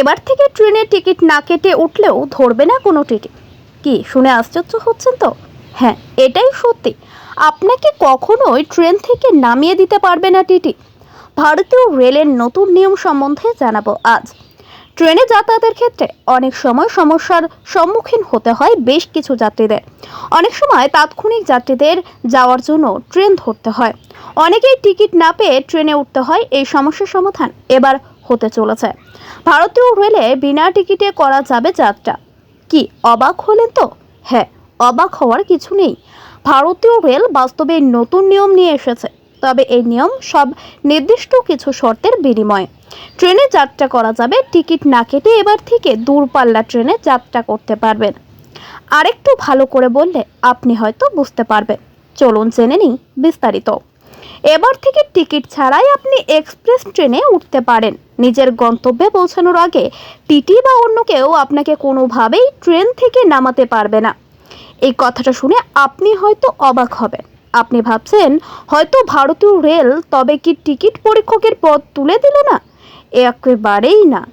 এবার থেকে ট্রেনের টিকিট না কেটে উঠলেও ধরবে না কোনো টিকিট। কি শুনে আশ্চর্য হচ্ছেন তো? হ্যাঁ এটাই সত্যি। আপনাকে কখনোই ট্রেন থেকে নামিয়ে দিতে পারবে না টিটি। ভারতীয় রেলের নতুন নিয়ম সম্বন্ধে জানাব আজ। ট্রেনে যাতায়াতের ক্ষেত্রে অনেক সময় সমস্যার সম্মুখীন হতে হয় বেশ কিছু যাত্রীদের। অনেক সময় তাৎক্ষণিক যাত্রীদের যাওয়ার জন্য ট্রেন ধরতে হয়। অনেকেই টিকিট না পেয়ে ট্রেনে উঠতে হয়, এই সমস্যার সমাধান। এবার হতে চলেছে। ভারতীয় রেলে বিনা টিকিটে করা যাবে যাত্রা। কি, অবাক হলেন তো? হ্যাঁ অবাক হওয়ার কিছু নেই। ভারতীয় রেল বাস্তবে নতুন নিয়ম নিয়ে এসেছে। তবে এই নিয়ম সব নির্দিষ্ট কিছু শর্তের বিনিময়ে। ট্রেনে যাত্রা করা যাবে, টিকিট না কেটে এবার থেকে দূরপাল্লা ট্রেনে যাত্রা করতে পারবেন। আরেকটু ভালো করে বললে আপনি হয়তো বুঝতে পারবেন। চলুন জেনে নিই বিস্তারিত। এবার থেকে টিকিট ছাড়াই আপনি এক্সপ্রেস ট্রেনে উঠতে পারেন। নিজের গন্তব্যে পৌঁছানোর আগে টিটি বা অন্য কেউ আপনাকে কোনোভাবেই ট্রেন থেকে নামাতে পারবে না। এই কথাটা শুনে আপনি হয়তো অবাক হবেন। আপনি ভাবছেন, হয়তো ভারতীয় রেল তবে কি টিকিট পরীক্ষকের পদ তুলে দিল না? একেবারেই না।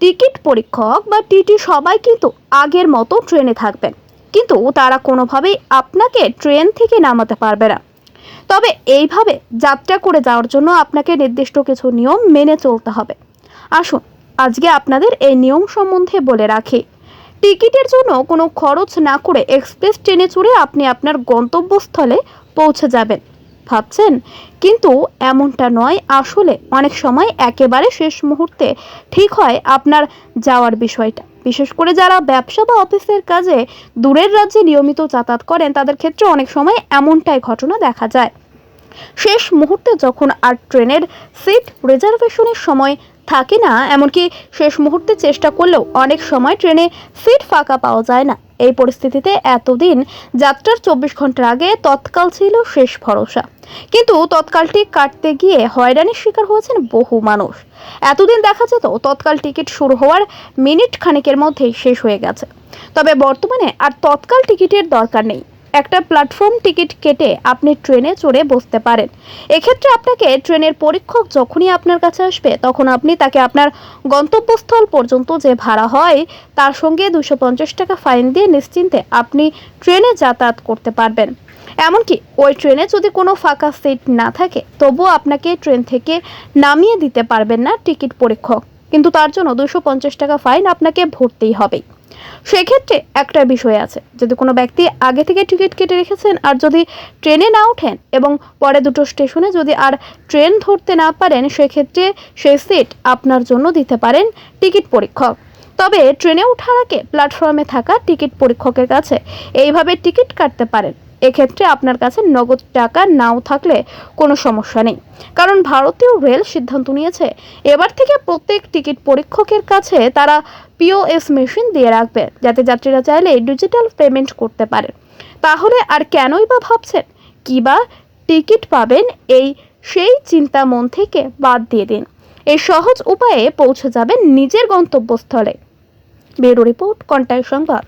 টিকিট পরীক্ষক বা টিটি সবাই কিন্তু আগের মতো ট্রেনে থাকবেন। কিন্তু তারা কোনোভাবেই আপনাকে ট্রেন থেকে নামাতে পারবে না। তবে এইভাবে যাত্রা করে যাওয়ার জন্য আপনাকে নির্দিষ্ট কিছু নিয়ম মেনে চলতে হবে। আসুন, আজকে আপনাদের এই নিয়ম সম্বন্ধে বলে রাখি। টিকিটের জন্য কোনো খরচ না করে এক্সপ্রেস ট্রেনে চড়ে আপনি আপনার গন্তব্যস্থলে পৌঁছে যাবেন। ভাবছেন। কিন্তু এমনটা নয়, আসলে অনেক সময় একেবারে শেষ মুহূর্তে ঠিক হয় আপনার যাওয়ার বিষয়টা। বিশেষ করে যারা ব্যবসা বা অফিসের কাজে দূরের রাজ্যে নিয়মিত যাতায়াত করেন, তাদের ক্ষেত্রে অনেক সময় এমনটাই ঘটনা দেখা যায়। শেষ মুহূর্তে যখন আর ট্রেনের সিট রিজার্ভেশনের সময় থাকে না, এমনকি শেষ মুহূর্তে চেষ্টা করলেও অনেক সময় ট্রেনে সিট ফাঁকা পাওয়া যায় না। এই পরিস্থিতিতে এতদিন যাত্রার চব্বিশ ঘণ্টার আগে তৎকাল ছিল শেষ ভরসা। কিন্তু তৎকালটি কাটতে গিয়ে হয়রানির শিকার হয়েছেন বহু মানুষ। এতদিন দেখা যেত তৎকাল টিকিট শুরু হওয়ার মিনিট খানেকের মধ্যেই শেষ হয়ে গেছে। তবে বর্তমানে আর তৎকাল টিকিটের দরকার নেই। একটা প্ল্যাটফর্ম টিকিট কেটে আপনি ট্রেনে চড়ে বসতে পারেন। এক্ষেত্রে আপনাকে ট্রেনের পরীক্ষক যখনই আপনার কাছে আসবে, তখন আপনি তাকে আপনার গন্তব্যস্থল পর্যন্ত যে ভাড়া হয়, তার সঙ্গে দুশো টাকা ফাইন দিয়ে নিশ্চিন্তে আপনি ট্রেনে যাতায়াত করতে পারবেন। এমনকি ওই ট্রেনে যদি কোনো ফাঁকা সিট না থাকে, তবুও আপনাকে ট্রেন থেকে নামিয়ে দিতে পারবেন না টিকিট পরীক্ষক। কিন্তু তার জন্য দুশো টাকা ফাইন আপনাকে ভরতেই হবে। সেক্ষেত্রে একটা বিষয় আছে, যদি কোনো ব্যক্তি আগে থেকে টিকিট কেটে রেখেছেন আর যদি ট্রেনে না ওঠেন এবং পরে দুটো স্টেশনে যদি আর ট্রেন ধরতে না পারেন, সেক্ষেত্রে সেই সিট আপনার জন্য দিতে পারেন টিকিট পরীক্ষক। তবে ট্রেনে ওঠার আগে প্ল্যাটফর্মে থাকা টিকিট পরীক্ষকের কাছে এইভাবে টিকিট কাটতে পারেন। এক্ষেত্রে আপনার কাছে নগদ টাকা নাও থাকলে কোনো সমস্যা নেই। কারণ ভারতীয় রেল সিদ্ধান্ত নিয়েছে, এবার থেকে প্রত্যেক টিকিট পরীক্ষকের কাছে তারা পিওএস মেশিন দিয়ে রাখবে, যাতে যাত্রীরা চাইলে ডিজিটাল পেমেন্ট করতে পারে। তাহলে আর কেনই বা ভাবছেন? কি বা টিকিট পাবেন এই সেই চিন্তা মন থেকে বাদ দিয়ে দিন। এই সহজ উপায়ে পৌঁছে যাবেন নিজের গন্তব্যস্থলে। ব্যুরো রিপোর্ট কন্টাক্ট সংবাদ।